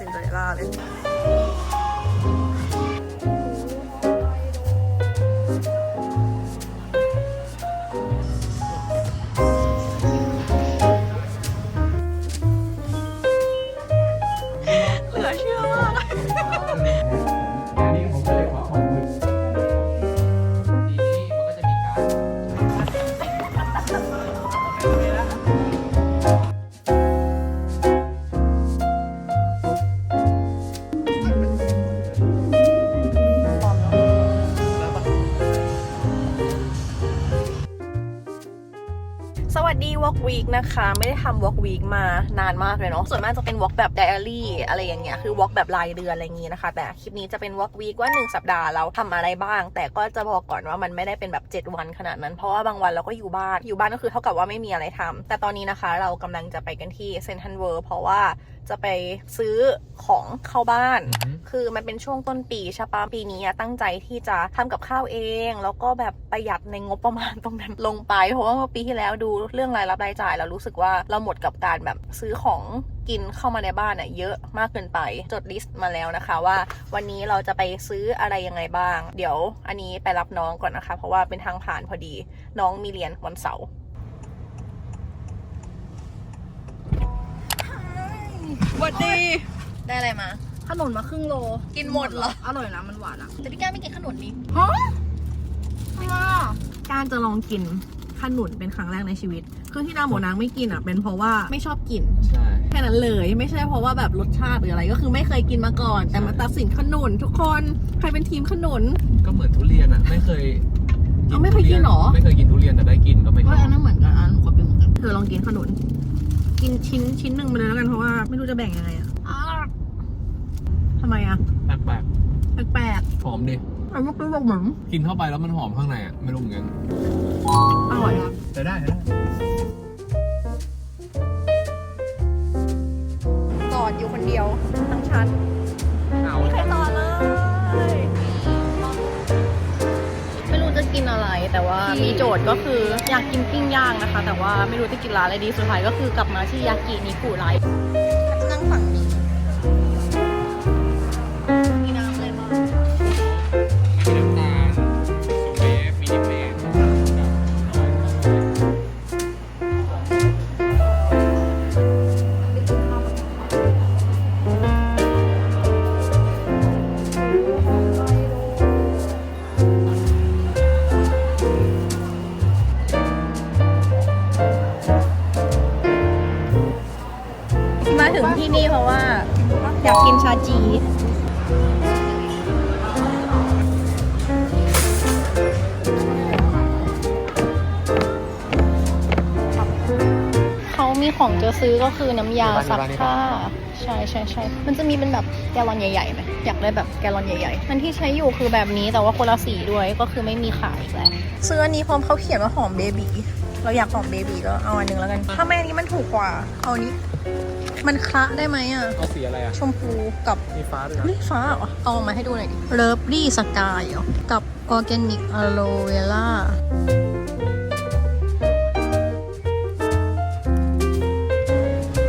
ซินเด สวัสดี Walk Week นะคะ ไม่ได้ทำ Walk Week มานานมากเลยเนาะส่วนมากจะเป็น Walk แบบ Diary อะไรอย่างเงี้ยคือ Walk แบบรายเดือนอะไรอย่างงี้นะคะ แต่คลิปนี้จะเป็น Walk Week ว่า 1 สัปดาห์เราทำอะไรบ้าง แต่ก็จะบอกก่อนว่ามันไม่ได้เป็นแบบ 7 วันขนาดนั้น เพราะว่าบางวันเราก็อยู่บ้านอยู่บ้านก็คือเท่ากับว่าไม่มีอะไรทำแต่ตอนนี้นะคะ เรากำลังจะไปกันที่เซนทันเวิร์เพราะว่าจะไปซื้อของเข้าบ้าน คือมันเป็นช่วงต้นปีใช่ปะปีนี้อะตั้งใจที่จะทำกับข้าวเอง แล้วก็แบบประหยัดในงบประมาณตรงนั้นลงไป เพราะว่าเมื่อปีที่แล้วดูเรื่องรายรับรายจ่าย เรารู้สึกว่าเราหมดกับการแบบซื้อของกินเข้ามาในบ้านอะเยอะมากเกินไปจดลิสต์มาแล้วนะคะว่าวันนี้เราจะไปซื้ออะไรยังไงบ้าง เดี๋ยวอันนี้ไปรับน้องก่อนนะคะ เพราะว่าเป็นทางผ่านพอดีน้องมีเรียนวันเสาร์ วัสดี ได้อะไรมา ขนมมาครึ่งโล กินหมดเหรอ อร่อยนะมันหวานอะแต่พี่ก้าไม่กินขนุนนี่ฮะทำไมอะการจะลองกินขนุนเป็นครั้งแรกในชีวิต คือที่นางบอกนางไม่กินอะ เป็นเพราะว่าไม่ชอบกิน ใช่ แค่นั้นเลยไม่ใช่เพราะว่าแบบรสชาติหรืออะไรก็คือไม่เคยกินมาก่อน แต่มาตัดสินขนุนทุกคนใครเป็นทีมขนุน ก็เหมือนทุเรียนอะ ไม่เคยเอาไม่เคยกินเหรอ ไม่เคยกินทุเรียนแต่ได้กินก็ไม่ชก็อบอันนั้นเหมือนกันอันหนูก็เป็นเหมือนกันเธอลองกินขนุน กินชิ้นชิ้นหนึ่งไปเลยแล้วกันเพราะว่าไม่รู้จะแบ่งยังไงอะอ้าวทำไมอะแปลกแปลกๆหอมดิๆมันก็เป็นแบบเหมือนกินเข้าไปแล้วมันหอมข้างในอะไม่รู้เหมือนกันอร่อยแต่ได้ได้จอดอยู่คนเดียวทั้งชั้นเอาใครต่อเลยไม่ กินอะไร แต่ว่ามีโจทย์ก็คืออยากกินปิ้งย่างนะคะ แต่ว่าไม่รู้จะกินร้านอะไรดีสุดท้ายก็คือกลับมาที่ยากินิกุไรจะนั่งฝั่งนี้ นี่เพราะว่าอยากกินชาจีเขามีของจะซื้อก็คือน้ำยาซักผ้าใช่ใช่ใช่มันจะมีเป็นแบบแกลลอนใหญ่ๆไหมอยากได้แบบแกลลอนใหญ่ๆ มันที่ใช้อยู่คือแบบนี้แต่ว่าคนละสีด้วยก็คือไม่มีขายอีกแล้วซื้ออันนี้พร้อมเขาเขียนว่าหอมเบบีเราอยากหอมเบบีก็เอาอันหนึงแล้วกัน ถ้าไม่อันนี้มันถูกกว่า เอาอันนี้ มันคละได้ไหมอะ เอาสีอะไรอะ ชมพูกับมีฟ้าด้วยนะเฮ้ยฟ้าเหรอเอาออกมาให้ดูหน่อยดิเลิฟลี่สกายเหรอ กับออร์แกนิกอะโลเวล่า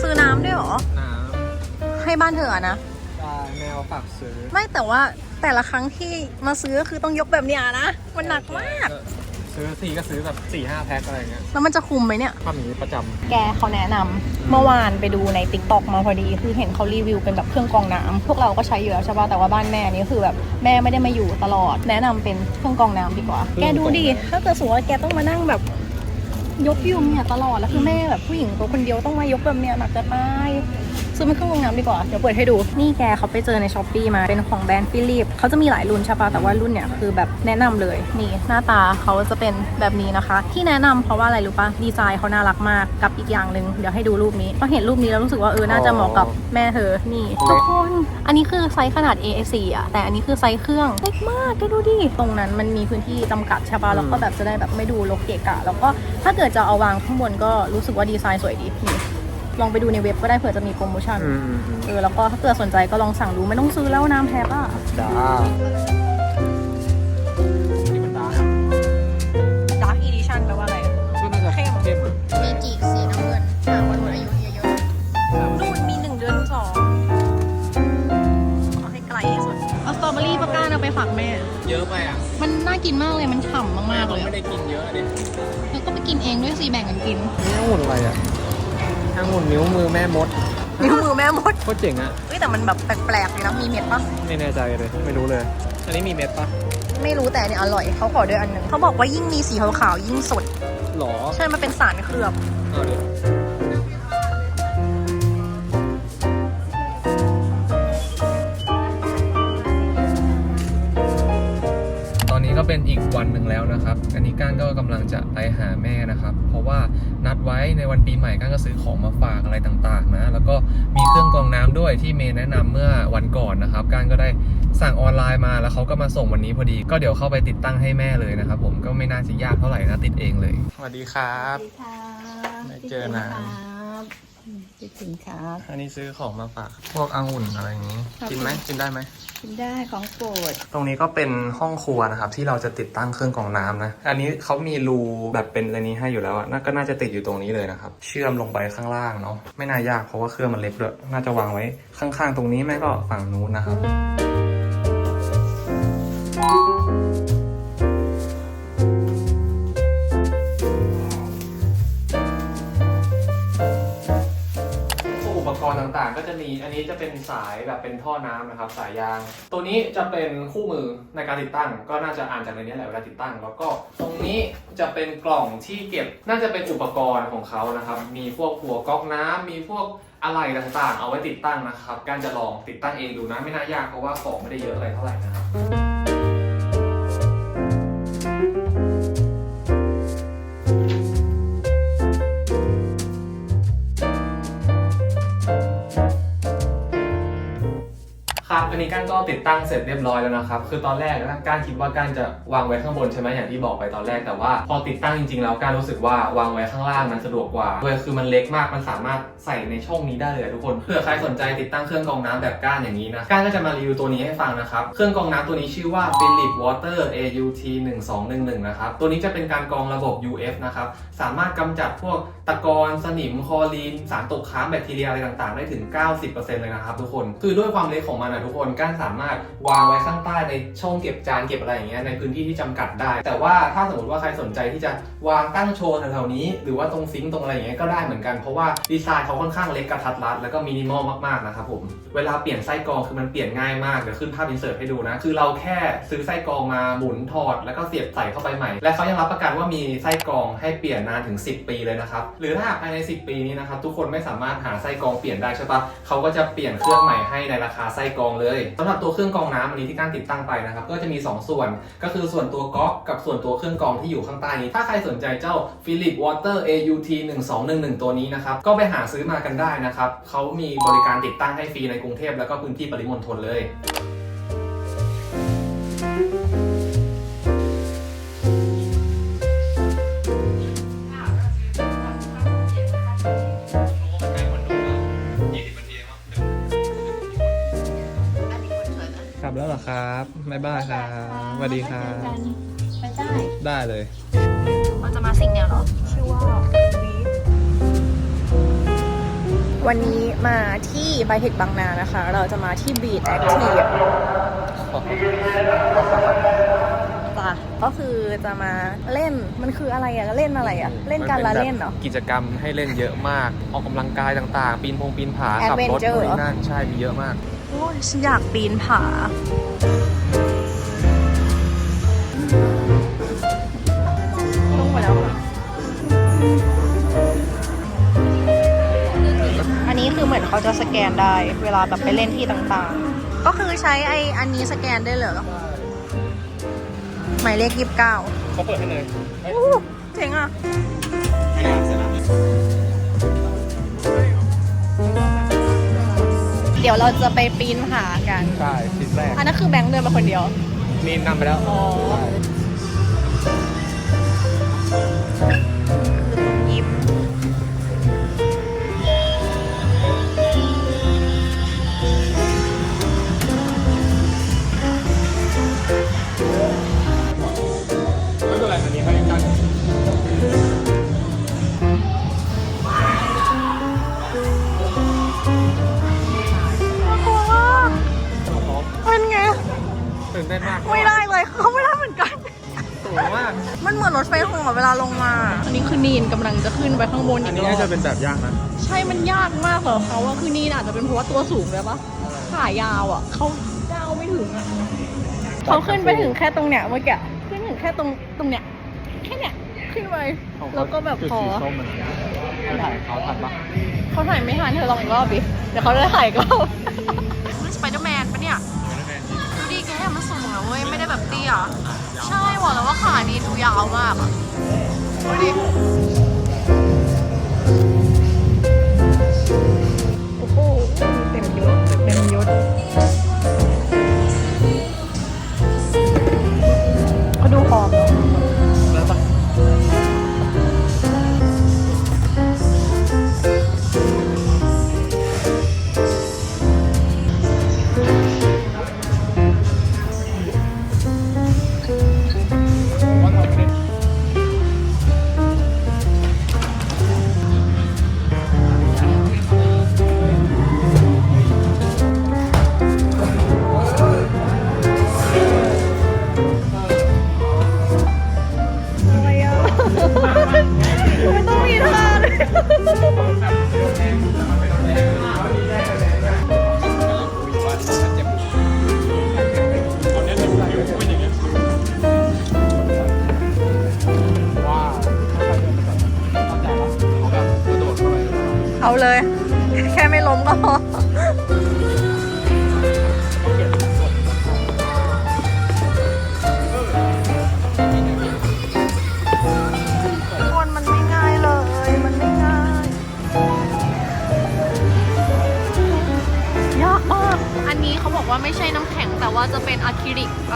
ซื้อน้ำด้วยเหรอ น้ให้บ้านเธออะนะำได้แมวฝากซื้อไม่แต่ว่าแต่ละครั้งที่มาซื้อก็คือต้องยกแบบเนี้ยนะ มันหนักมาก ซื้อทีก็ซื้อแบบสี่ห้าแพ็คอะไรเงี้ยแล้วมันจะคุมไหมเนี่ย ทำอย่างนี้ประจำแกเขาแนะนำเมื่อวานไปดูใน t ิ k t o k มาพอดี คือเห็นเขารีวิวเป็นแบบเครื่องกรองน้ำพวกเราก็ใช้อยู่แล้วใช่ป่ะแต่ว่าบ้านแม่นี่คือแบบแม่ไม่ได้มาอยู่ตลอด แนะนำเป็นเครื่องกรองน้ำดีกว่า แกดูดิถ้าเกิดสมมติว่าแกต้องมานั่งแบบ ยกอยู่เนี่ยตลอดแล้วคือแม่แบบผู้หญิงตัวคนเดียวต้องมายกแบบเนี้ยหนักจะตายซื้อเป็นเครื่องกรองน้ำดีกว่า เดี๋ยวเปิดให้ดู นี่แกเขาไปเจอในช้อปปีมา เป็นของแบรนด์ฟิลิปเขาจะมีหลายรุ่นใช่ปะแต่ว่ารุ่นเนี่ยคือแบบแนะนำเลย นี่หน้าตาเขาจะเป็นแบบนี้นะคะ ที่แนะนำเพราะว่าอะไรรู้ปะดีไซน์เขาน่ารักมาก กับอีกอย่างหนึ่งเดี๋ยวให้ดูรูปนี้พอเห็นรูปนี้แล้วรู้สึกว่าเออ น่าจะเหมาะกับแม่เธอ นี่ทุกคน อันนี้คือไซส์ขนาด A4 อะ แต่อันนี้คือไซส์เครื่องเล็กมากแกดูดิ ตรงนั้นมันมีพื้นที่จำกัดใช่ปะแล้วก็แบบจะได้แบบไม่ดูรกเกะกะ แล้วก็ ถ้าเกิดจะเอาวางข้างบนก็รู้สึกว่าดีไซน์สวยดีนี่ลองไปดูในเว็บก็ได้เผื่อจะมีโปรโมชั่น อืมอืมอืมเออ แล้วก็ถ้าเกิดสนใจก็ลองสั่งดูไม่ต้องซื้อแล้วน้ำแพ็คอะจ้า ฝากแม่ เยอะไปอะมันน่ากินมากเลย มันฉ่ำมากๆเลยไม่อะได้กินเยอะเลยแล้วก็ไปกินเองด้วยสิแบ่งกันกินนี่องุ่นอะไรอะองุ่นนิ้วมือแม่มด นิ้วมือแม่มดโคตรเจ๋งอะเฮ้ยแต่มันแบบแปลกๆเลยนะมีเม็ดปะไม่แน่ใจเลย ไม่รู้เลย อันนี้มีเม็ดปะไม่รู้แต่อันเนี่ยอร่อยเขาขอด้วยอันหนึงเขาบอกว่ายิ่งมีสีขาวๆยิ่งสดหรอ ใช่ มันเป็นสารเคลือบเอาดิ เป็นอีกวันหนึ่งแล้วนะครับ อันนี้ก้านก็กำลังจะไปหาแม่นะครับ เพราะว่านัดไว้ในวันปีใหม่ก้านก็ซื้อของมาฝากอะไรต่างๆนะ แล้วก็มีเครื่องกรองน้ำด้วยที่เมย์แนะนำเมื่อวันก่อนนะครับ ก้านก็ได้สั่งออนไลน์มาแล้วเขาก็มาส่งวันนี้พอดี ก็เดี๋ยวเข้าไปติดตั้งให้แม่เลยนะครับ ผม ก็ไม่น่าจะยากเท่าไหร่นะติดเองเลย สวัสดีครับค่ะไม่เจอนานคิดถึงครับ อันนี้ซื้อของมาฝากพวกองุ่นอะไรอย่างนี้ กินไหมกินได้ไหม กินได้ของโปรด ตรงนี้ก็เป็นห้องครัวนะครับ ที่เราจะติดตั้งเครื่องกรองน้ำนะ อันนี้เขามีรูแบบเป็นอันนี้ให้อยู่แล้วอะน่าก็น่าจะติดอยู่ตรงนี้เลยนะครับ เชื่อมลงไปข้างล่างเนาะ ไม่น่ายากเพราะว่าเครื่องมันเล็กด้วย น่าจะวางไว้ข้างๆ ตรงนี้แม่ก็ฝั่งนู้นนะครับ จะมีอันนี้จะเป็นสายแบบเป็นท่อน้ำนะครับ สายยาง ตัวนี้จะเป็นคู่มือในการติดตั้ง ก็น่าจะอ่านจากในนี้แหละเวลาติดตั้ง แล้วก็ตรงนี้จะเป็นกล่องที่เก็บน่าจะเป็นอุปกรณ์ของเขานะครับ มีพวกหัวก๊อกน้ำมีพวกอะไรต่างๆ เอาไว้ติดตั้งนะครับ การจะลองติดตั้งเองดูนะไม่น่ายากเพราะว่าของไม่ได้เยอะอะไรเท่าไหร่นะครับ ตั้งเสร็จเรียบร้อยแล้วนะครับ คือตอนแรกนะก้านคิดว่าก้านจะวางไว้ข้างบนใช่ไหมอย่างที่บอกไปตอนแรกแต่ว่า พอติดตั้งจริงๆแล้วก้านรู้สึกว่าวางไว้ข้างล่างนั้นสะดวกกว่าด้วยคือมันเล็กมากมันสามารถใส่ในช่องนี้ได้เลยทุกคนเผื่อใครสนใจติดตั้งเครื่องกรองน้ำแบบก้านอย่างนี้นะก้านก็จะมารีวิวตัวนี้ให้ฟังนะครับเครื่องกรองน้ำตัวนี้ชื่อว่า Philip Water AUT 1211นะครับตัวนี้จะเป็นการกรองระบบ UF นะครับสามารถกำจัดพวกตะกอนสนิมคอรีนสารตกค้างแบคทีเรียอะไรต่างๆ ได้ถึง 90%เลยนะครับทุกคนคือด้วยความเล็กของมันนะทุกคนก้านสามารถวางไว้ข้างใต้ในช่องเก็บจานเก็บอะไรอย่างเงี้ยในพื้นที่ที่จำกัดได้ แต่ว่าถ้าสมมติว่าใครสนใจที่จะวางตั้งโชว์แถวๆนี้ หรือว่าตรงซิงค์ตรงอะไรอย่างเงี้ยก็ได้เหมือนกันเพราะว่าดีไซน์เขาค่อนข้างเล็กกระทัดรัดแล้วก็มินิมอลมากๆนะครับผมเวลาเปลี่ยนไส้กรองคือมันเปลี่ยนง่ายมากเดี๋ยวขึ้นภาพอินเสิร์ตให้ดูนะคือเราแค่ซื้อไส้กรองมาหมุนถอด แล้วก็เสียบใส่เข้าไปใหม่ และเขายังรับประกันว่ามีไส้กรองให้เปลี่ยนนานถึง 10 ปีเลยนะครับหรือถ้าภายใน 10 ปีนี้นะครับทุกคนไม่สามารถหาไส้กรองเปลี่ยนได้ใช่ปะเขาก็จะเปลี่ยนเครื่องใหม่ให้ในราคาไส้กรองเลยสำหรับตัวเครื่องกรองน้ำอันนี้ที่การติดตั้งไปนะครับก็จะมี 2 ส่วนก็คือส่วนตัวก๊อกกับส่วนตัวเครื่องกรองที่อยู่ข้างใต้นี้ ถ้าใครสนใจเจ้า Philip Water AUT 1211 ตัวนี้นะครับก็ไปหาซื้อมากันได้นะครับเขามีบริการติดตั้งให้ฟรีในกรุงเทพแล้วก็พื้นที่ปริมณฑลเลย อครับบ๊ายบายครับสวัสดีครับไปได้ได้เลย เราจะมาสิ่งเนี้ยเหรอชื่อว่าวันนี้มาที่ไบเทคบางนานะคะ เราจะมาที่บีดแอคทีฟจ้ะก็คือจะมาเล่นมันคืออะไรอะเล่นอะไรอะเล่นการละเล่นเหรอกิจกรรมให้เล่นเยอะมาก ออกกำลังกายต่างๆ ปีนพงปีนผาขับรถ Adventure นู่นนี่นั่นใช่มีเยอะมากโอ้ยฉันอยากปีนผาลงไปแล้วอะอันนี้คือเหมือนเขาจะสแกนได้ เวลาแบบไปเล่นที่ต่างๆ ก็คือใช้ไออันนี้สแกนได้เหรอหมายเลขยี่สิบเก้าเขาเปิดให้เลยเจ๋งอะ ดี๋ยวเราจะไปปีนผากัน ใช่ชิ้นแรกอันนั้นคือแบงค์เดินมาคนเดียวนี่นำไปแล้ว อ๋อคือ นอัอีนกนี้รอน่าจะบเป็นแบบยากนะ ใช่มันยากมากเหรอเขาอะคือนีนอาจจะเป็นเพราะว่าตัวสูงเลยปะขายาวอะเขาก้าวไม่ถึงอะเขาขึ้นไปถึงแค่ตรงเนี้ยเมื่อกี้ขึ้นถึงแค่ตรงตรงเนี้ยแค่เนี้ยขึ้นไปแล้วก็แบบพอถ่ายเขาทันปะเขาถ่ายไม่ทันเธอลองอีกรอบดิเดี๋ยวเขาจะถ่ายอีกรอบสไปเดอร์แมนปะเนี่ยดูดิแกมันสูงอะเว้ยไม่ได้แบบเตี้ยใช่บอกแล้วว่าขานี้ดูยาวมากอะดูดิ ยศเ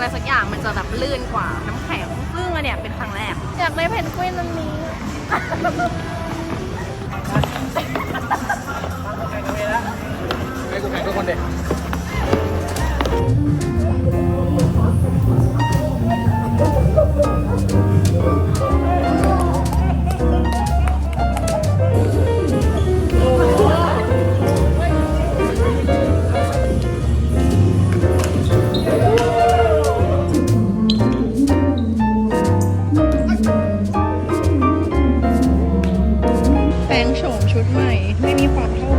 อะไรสักอย่างมันจะแบบลื่นกว่าน้ำแข็งซึ่งอันเนี้ยเป็นครั้งแรก อยากได้เพนกวินอันนี้ ให้กูแข่งทุกคนเด็ก ไม่มี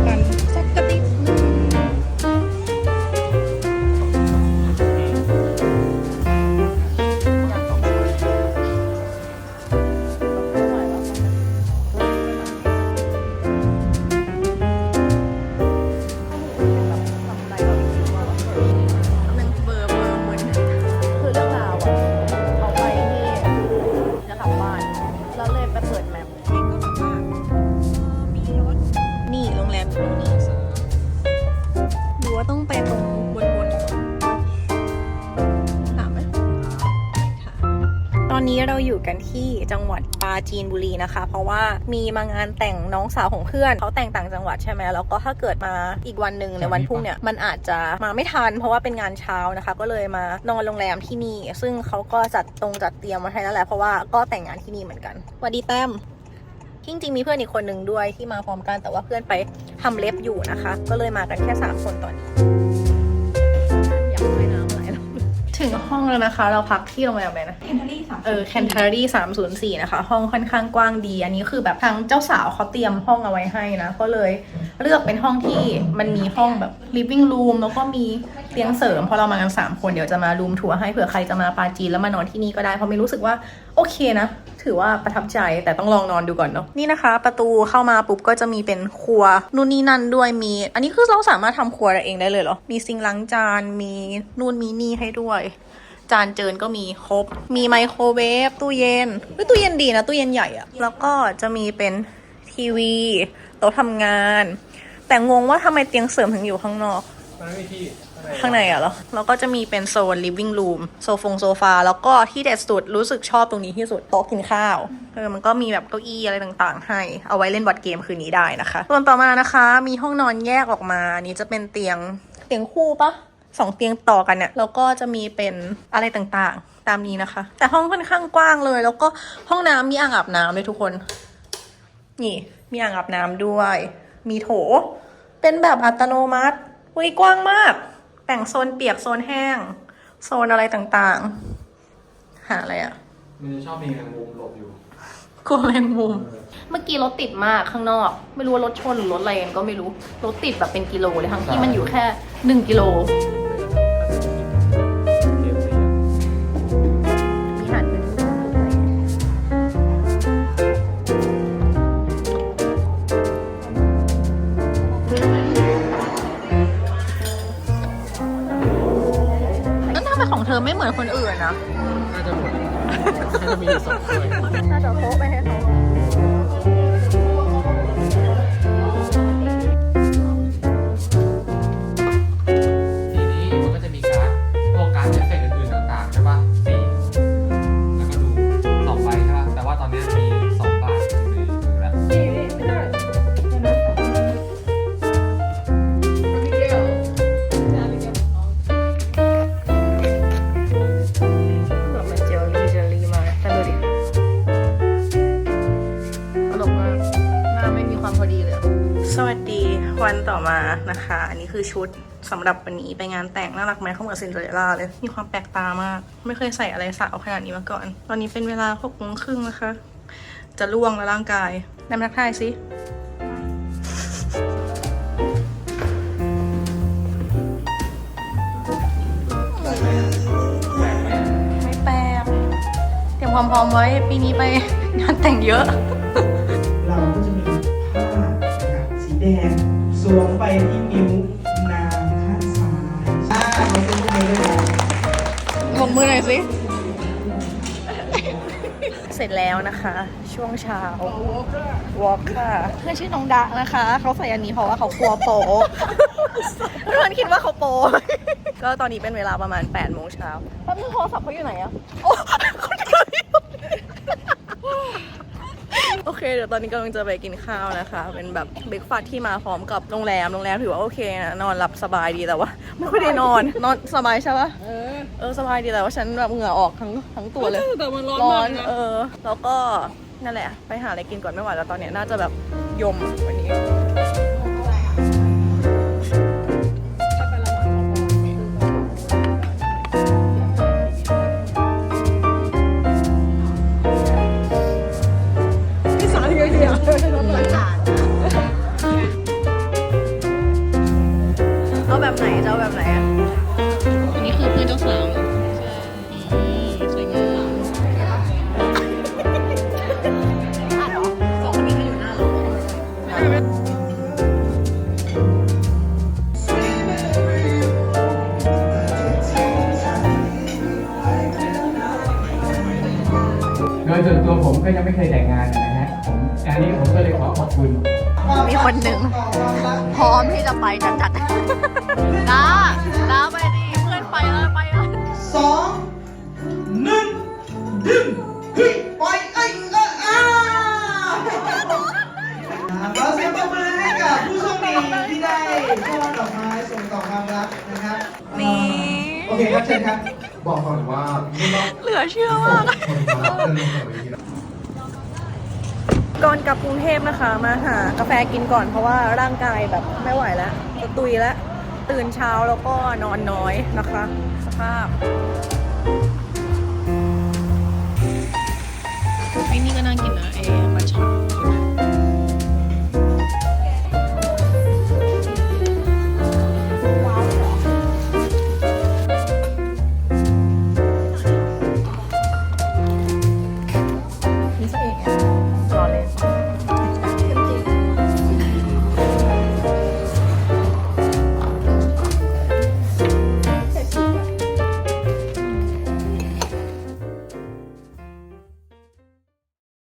อนนี้เราอยู่กันที่จังหวัดปราจีนบุรีนะคะ เพราะว่ามีมางานแต่งน้องสาวของเพื่อนเขาแต่งต่างจังหวัดใช่ไหมแล้วก็ถ้าเกิดมาอีกวันหนึ่งในวันพรุ่งเนี่ยมันอาจจะมาไม่ทัน เพราะว่าเป็นงานเช้านะคะ ก็เลยมานอนโรงแรมที่นี่ ซึ่งเขาก็จัดตรงจัดเตรียมมาให้แล้วแหละเพราะว่าก็แต่งงานที่นี่เหมือนกันสวัสดีแต้มจริงๆมีเพื่อนอีกคนหนึ่งด้วยที่มาพร้อมกันแต่ว่าเพื่อนไปทำเล็บอยู่นะคะ ก็เลยมากันแค่สามคนตอนนี้ ถึงห้องแล้วนะคะ เราพักที่โรงแรมเลยนะแคนเทอรี่สามเออ c a n t e r r y 304นะคะ ห้องค่อนข้างกว้างดี อันนี้คือแบบทางเจ้าสาวเขาเตรียมห้องเอาไว้ให้นะ ก็เลยเลือกเป็นห้องที่มันมีห้องแบบ living room แล้วก็มีเตียงเสริมเพราะเรามากัน3คนเดี๋ยวจะมารูมทัวร์ให้เผื่อใครจะมาปาจีนแล้วมานอนที่นี่ก็ได้เพราะไม่รู้สึกว่าโอ เคนะ ถือว่าประทับใจแต่ต้องลองนอนดูก่อนเนาะนี่นะคะ ประตูเข้ามาปุ๊บก็จะมีเป็นครัวนู่นนี่นั่นด้วยมี อันนี้คือเราสามารถทำครัวเองได้เลยเหรอมีซิงล้างจานมีนู่นมีนี่ให้ด้วยจานเจินก็มีครบ มีไมโครเวฟ ตู้เย็นเฮ้ยตู้เย็นดีนะ ตู้เย็นใหญ่อะแล้วก็จะมีเป็นทีวีโต๊ะทำงาน แต่งงว่าทำไมเตียงเสริมถึงอยู่ข้างนอก มันไม่มีที่ ข้างในอะเหรอแล้วก็จะมีเป็นโซน living room โซฟงโซฟา แล้วก็ที่เด็ดสุดรู้สึกชอบตรงนี้ที่สุด โต๊ะกินข้าวเออมันก็มีแบบเก้าอี้อะไรต่างๆ ให้เอาไว้เล่นบอร์ดเกมคืนนี้ได้นะคะ ส่วนต่อมานะคะ มีห้องนอนแยกออกมานี้จะเป็นเตียงเตียงคู่ปะสองเตียงต่อกันเนี่ยแล้วก็จะมีเป็นอะไรต่างๆ ตามนี้นะคะ แต่ห้องค่อนข้างกว้างเลย แล้วก็ห้องน้ำมีอ่างอาบน้ำเลยทุกคน นี่ มีอ่างอาบน้ำด้วย มีโถ เป็นแบบอัตโนมัติอุ้ยกว้างมาก บ่งโซนเปียกโซนแห้ง โซนอะไรต่างๆ หาอะไรอะมันจะชอบมีแมงมุมหลบอยู่กลัวแมงมุม เมื่อกี้รถติดมากข้างนอก ไม่รู้ว่ารถชนหรือรถอะไรกันก็ไม่รู้ รถติดแบบเป็นกิโลเลยทั้งที่มันอยู่แค่หนึ่งกิโล จะมีอยู่สองถ้วยน่ ชุดสำหรับวันนี้ไปงานแต่งน่ารักไหมเข้าเหมือนซินเดอเรลล่าเลย มีความแปลกตามาก ไม่เคยใส่อะไรสาวขนาดนี้มาก่อน ตอนนี้เป็นเวลาหกโมงครึ่งนะคะ จะล่วงแล้วร่างกายนำนักทายสิไม่แปลกเตรียมความพร้อมไว้ปีนี้ไปงานแต่งเยอะ เราก็จะมีผ้านะครับสีแดงสวมไปที่นิ้ว สิ เสร็จแล้วนะคะ ช่วงเช้าวอล์กค่ะเพื่อนชื่อน้องดะนะคะ เขาใส่อันนี้เพราะว่าเขากลัวโปเพื่อนคิดว่าเขาโปก็ตอนนี้เป็นเวลาประมาณ8โมงเช้าแป๊บนึงโทรศัพท์เขาอยู่ไหนอะโอ้คนเดียวอยู่โอ เคเดี๋ยวตอนนี้กำลังจะไปกินข้าวนะคะ เป็นแบบเบรกฟาสที่มาพร้อมกับโรงแรม โรงแรมถือว่าโอเคนะนอนหลับสบายดีแต่ว่าไม่ค่อยได้นอน นอนสบายใช่ปะเออสบายดีแต่ว่าฉันแบบเหงื่อออกทั้งทั้งตัวเลย แต่มันร้อนร้อมากนนะ เออ แล้วก็นั่นแหละ ไปหาอะไรกินก่อนไม่ไหวแล้วตอนเนี้ยน่าจะแบบยมวันนี้ มก็เลยขอขอบคุณมีคนหนึ่งพร้อมที่จะไปจัดจัดๆน้าน้าไปดิเพื่อนไปแล้วไปแล้วสองหนึ่งดึงเฮ้ยปล่อยเอ้ยเอ้ยอ้าเราเสียงปรบมือให้กับผู้โชคดีที่ได้ช่อดอกไม้ส่งต่อความรักนะครับนี่โอเคครับเชิญครับบอกก่อนว่าไม่ต้องเหลือเชื่อมาก คนมาเดินลงจา ก่อนกลับกรุงเทพนะคะ มาหากาแฟกินก่อนเพราะว่าร่างกายแบบไม่ไหวแล้วจะตุยแล้ว ตื่นเช้าแล้วก็นอนน้อยนะคะ สภาพไอ้นี่ก็น่ากินนะเอปัชชา